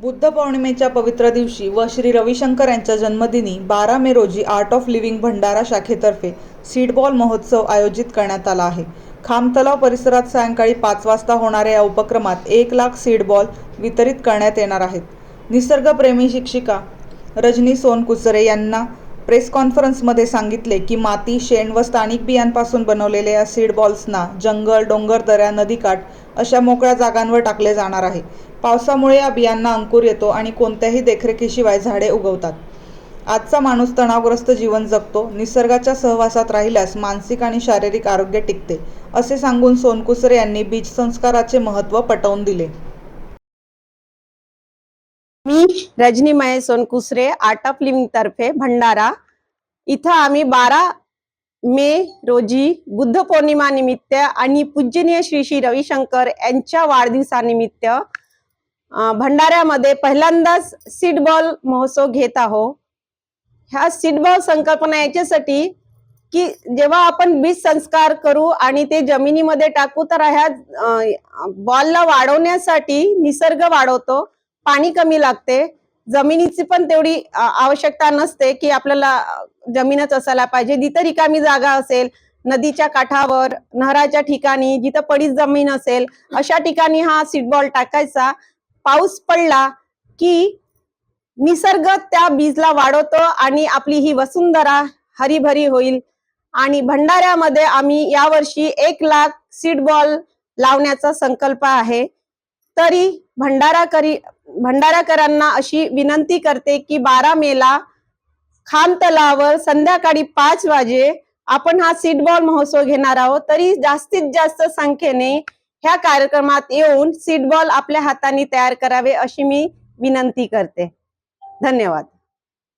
बुद्ध पौर्णिमेच्या पवित्र दिवशी व श्री रविशंकर यांच्या जन्मदिनी बारा मे रोजी आर्ट ऑफ लिव्हिंग भंडारा शाखेतर्फे सीडबॉल महोत्सव आयोजित करण्यात आला आहे. खामतलाव परिसरात सायंकाळी पाच वाजता होणाऱ्या या उपक्रमात एक लाख सीडबॉल वितरित करण्यात येणार आहेत. निसर्गप्रेमी शिक्षिका रजनी सोनकुसरे यांना प्रेस कॉन्फरन्समध्ये सांगितले की माती शेण व स्थानिक बियांपासून बनवलेल्या सीड बॉल्सना जंगल डोंगरदऱ्या नदीकाठ अशा मोकळ्या जागांवर टाकले जाणार आहे. पावसामुळे या बियांना अंकुर येतो आणि कोणत्याही देखरेखीशिवाय झाडे उगवतात. आजचा माणूस तणावग्रस्त जीवन जगतो निसर्गाच्या सहवासात राहिल्यास मानसिक आणि शारीरिक आरोग्य टिकते असे सांगून सोनकुसरे यांनी बीज संस्काराचे महत्त्व पटवून दिले. मी Rajani Mahesh Sonkusare art of living तर्फे भंडारा. इथं आम्ही बारा मे रोजी बुद्ध पौर्णिमा निमित्त आणि पूजनीय श्री श्री रविशंकर यांच्या वाढदिवसानिमित्त भंडाऱ्यामध्ये पहिल्यांदाच सीडबॉल महोत्सव घेत आहो ह्या सीडबॉल संकल्पना याच्यासाठी की जेव्हा आपण बीज संस्कार करू आणि ते जमिनीमध्ये टाकू तर ह्या बॉलला वाढवण्यासाठी निसर्ग वाढवतो. पाणी कमी लागते. जमिनीची पण तेवढी आवश्यकता नसते की आपल्याला जमीनच असायला पाहिजे. जिथं रिकामी जागा असेल नदीच्या काठावर नहराच्या ठिकाणी जिथं पडीत जमीन असेल अशा ठिकाणी हा सीडबॉल टाकायचा. पाऊस पडला की निसर्ग त्या बीजला वाढवतो आणि आपली ही वसुंधरा हरीभरी होईल. आणि भंडाऱ्यामध्ये आम्ही यावर्षी एक लाख सीडबॉल लावण्याचा संकल्प आहे. तरी भंडारा करी भंडाराकरांना अशी विनंती करते की बारा मेला खाम तलावर संध्याकाळी पाच वाजे आपण हा सीटबॉल महोत्सव घेणार आहोत. तरी जास्तीत जास्त संख्येने ह्या कार्यक्रमात येऊन सीटबॉल आपल्या हाताने तयार करावे अशी मी विनंती करते. धन्यवाद.